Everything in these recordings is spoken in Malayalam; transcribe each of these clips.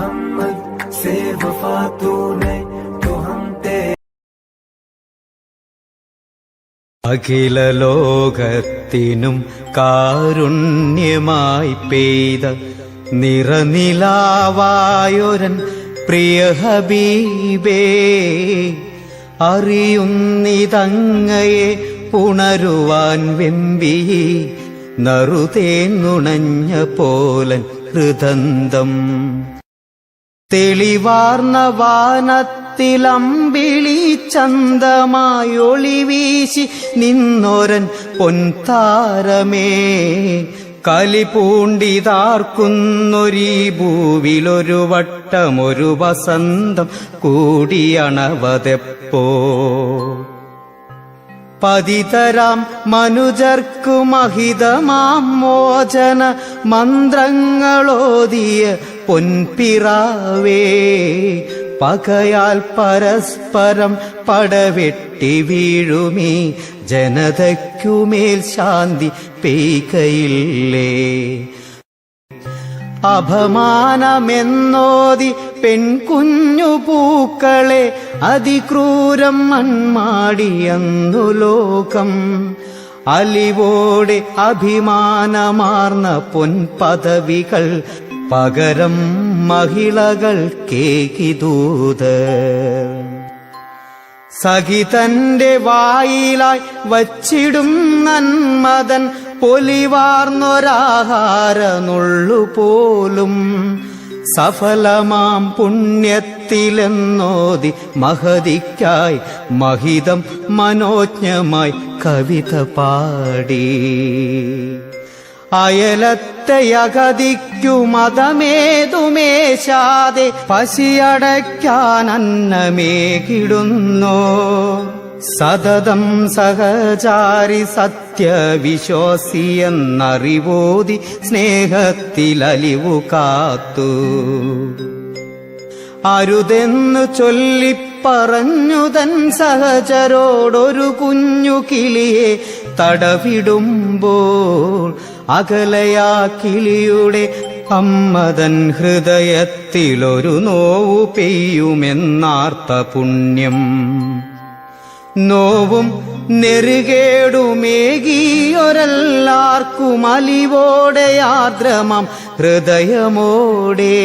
मोहम्मद से वफा तूने तो हम तेरे അഖില ലോകത്തിനും കാരുണ്യമായി പെയ്ത നിറനിലാവായൊരൻ പ്രിയ ഹബീബേ അറിയുന്നിതങ്ങയെ ഉണരുവാൻ വെമ്പി നറുതേന്നുണഞ്ഞ പോലൻ ഹൃദന്തം തെളിവാർന്ന വാനത്തിലമ്പിളി ചന്തമായി ഒളിവീശി നിന്നൊരൻ പൊൻതാരമേ. കലിപൂണ്ടിതാർക്കുന്നൊരീ ഭൂവിലൊരു വട്ടമൊരു വസന്തം കൂടിയണവതെപ്പോ. പതിതരാം മനുജർക്കു മഹിതമാം മോചന മന്ത്രങ്ങളോതിയ പൊൻപിറാവേ പകയാൽ പരസ്പരം പടവെട്ടി വീഴുമീ ജനതയ്ക്കുമേൽ ശാന്തി പെയ്കയില്ലേ? അപമാനമെന്നോതി പെൺകുഞ്ഞു പൂക്കളെ അതിക്രൂരം മൺമാടിയെന്നു ലോകം. അലിവോടെ അഭിമാനമാർന്ന പൊൻപദവികൾ പകരം മഹിളകൾ കേകിതൂത് സഹിതന്റെ വായിലായി വച്ചിടും നന്മതൻ പൊലിവാർന്നൊരാഹാരനുള്ളുപോലും സഫലമാം പുണ്യത്തിലെന്നോതി മഹതിക്കായി മഹിതം മനോജ്ഞമായി കവിത പാടി. അയലത്തെ അഗതിക്കു മതമേതുമേശാതെ പശിയടയ്ക്കാൻ കിടുന്നു. സതതം സഹചാരി സത്യവിശ്വാസിയെന്നറിവോതി സ്നേഹത്തിലലിവു കാത്തു. അരുതെന്നു ചൊല്ലിപ്പറഞ്ഞുതൻ സഹചരോടൊരു കുഞ്ഞു കിളിയെ തടവിടുമ്പോൾ അകലയാ കിളിയുടെ അമ്മതൻ ഹൃദയത്തിലൊരു നോവു പെയ്യുമെന്നാർത്ത പുണ്യം. നോവും നെറുകേടുമേകിയൊരെല്ലാർക്കും അലിവോടെ ആദ്രമം ഹൃദയമോടെ.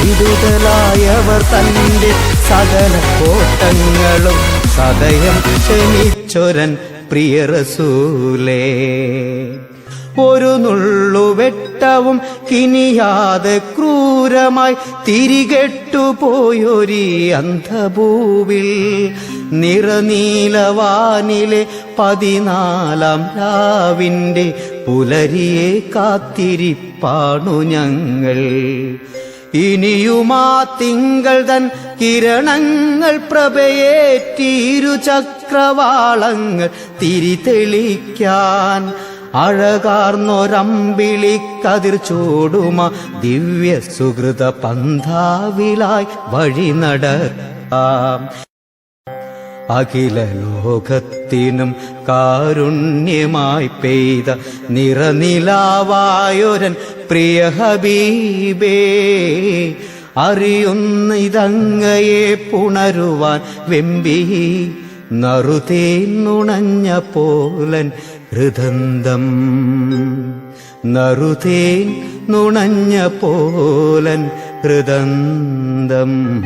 വിടുതലായവർ തന്റെ സകല കോട്ടങ്ങളും സദയം ക്ഷമിച്ചൊരൻ പ്രിയ റസൂലേ ഒരു നുള്ളുവെട്ടവും കിനിയാതെ ക്രൂരമായി തിരികെട്ടുപോയൊരീ അന്ധഭൂവിൽ. നിറനീലവാനിലെ പതിനാലാം രാവിന്റെ പുലരിയെ കാത്തിരിപ്പാണു ഞങ്ങൾ. ഇനിയുമാ തിങ്കൾ തൻ കിരണങ്ങൾ പ്രഭയേറ്റീരു ചക്രവാളങ്ങൾ തിരിതെളിക്കാൻ അഴകാർന്നൊരമ്പിളി കതിർ ചൂടുമ ദിവ്യ സുഹൃത പന്ഥാവിലായി വഴി നടക്കാം. അഖില ലോകത്തിനും കാരുണ്യമായി പെയ്ത നിറനിലാവായൊരൻ പ്രിയ ഹബീബേ അറിയുന്ന ഇതങ്ങയെ പുണരുവാൻ വെമ്പി നറുതേന്നുണഞ്ഞ പോലൻ ഹൃദന്തം. നറുതേൻ നുണഞ്ഞ പോലൻ ഹൃദന്തം.